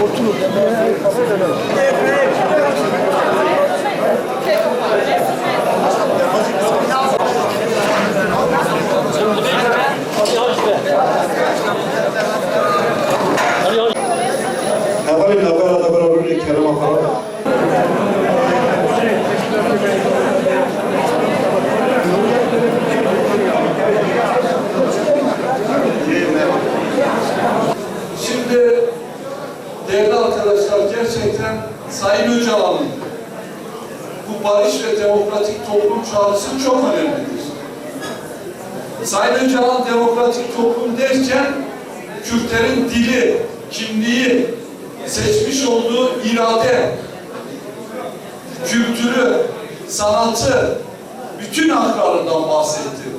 Hemen gerçekten Sayın Öcalan'ın bu barış ve demokratik toplum çağrısı çok önemlidir. Sayın Öcalan demokratik toplum derken Kürtlerin dili, kimliği, seçmiş olduğu irade, kültürü, sanatı, bütün haklarından bahsetti.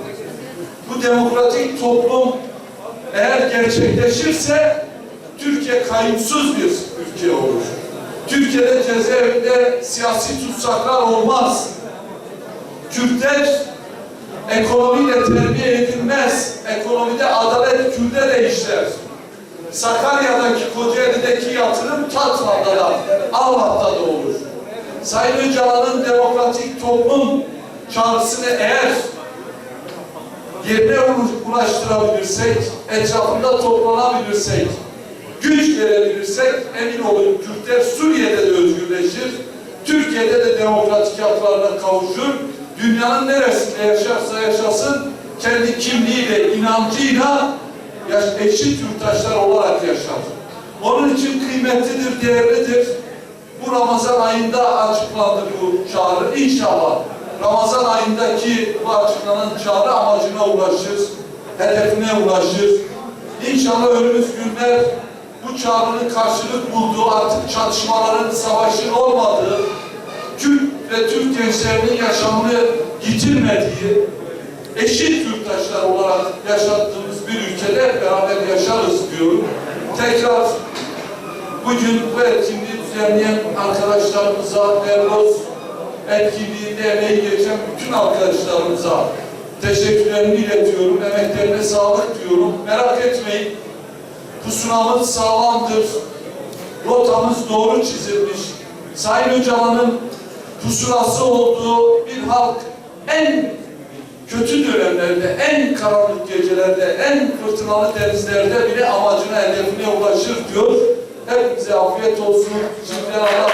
Bu demokratik toplum eğer gerçekleşirse Türkiye kayıpsız bir ülke olur. Türkiye'de cezaevinde siyasi tutsaklar olmaz. Kürtler ekonomiyle terbiye edilmez. Ekonomide adalet Kürt'e de işler. Sakarya'daki Kocaeli'deki yatırım Tatvan'da da Allah'ta da olur. Sayın Öcalan'ın demokratik toplum çağrısını eğer yerine ulaştırabilirsek, etrafında toplanabilirsek, güç verebilirsek emin olun Kürtler Suriye'de de özgürleşir, Türkiye'de de demokratik haklarına kavuşur, dünyanın neresinde yaşarsa yaşasın kendi kimliğiyle, inancıyla yaş eşit yurttaşlar olarak yaşar. Onun için kıymetlidir, değerlidir. Bu Ramazan ayında açıklandı bu çağrı. İnşallah Ramazan ayındaki bu açıklanan çağrı amacına ulaşır, hedefine ulaşır. İnşallah önümüz günler bu çağrının karşılık bulduğu, artık çatışmaların, savaşın olmadığı, Kürt ve Türk gençlerinin yaşamını yitirmediği, eşit yurttaşlar olarak yaşadığımız bir ülkede beraber yaşarız diyorum. Tekrar bugün bu etkinliği düzenleyen arkadaşlarımıza, Erdoz etkinliğinde emeği geçen bütün arkadaşlarımıza teşekkürlerimi iletiyorum. Emeklerine sağlık diyorum. Merak etmeyin. Pusulamız sağlamdır. Rotamız doğru çizilmiş. Sayın Öcalan'ın pusulası olduğu bir halk en kötü dönemlerde, en karanlık gecelerde, en fırtınalı denizlerde bile amacına, hedefine ulaşır diyor. Hepinize afiyet olsun. Şimdiden Allah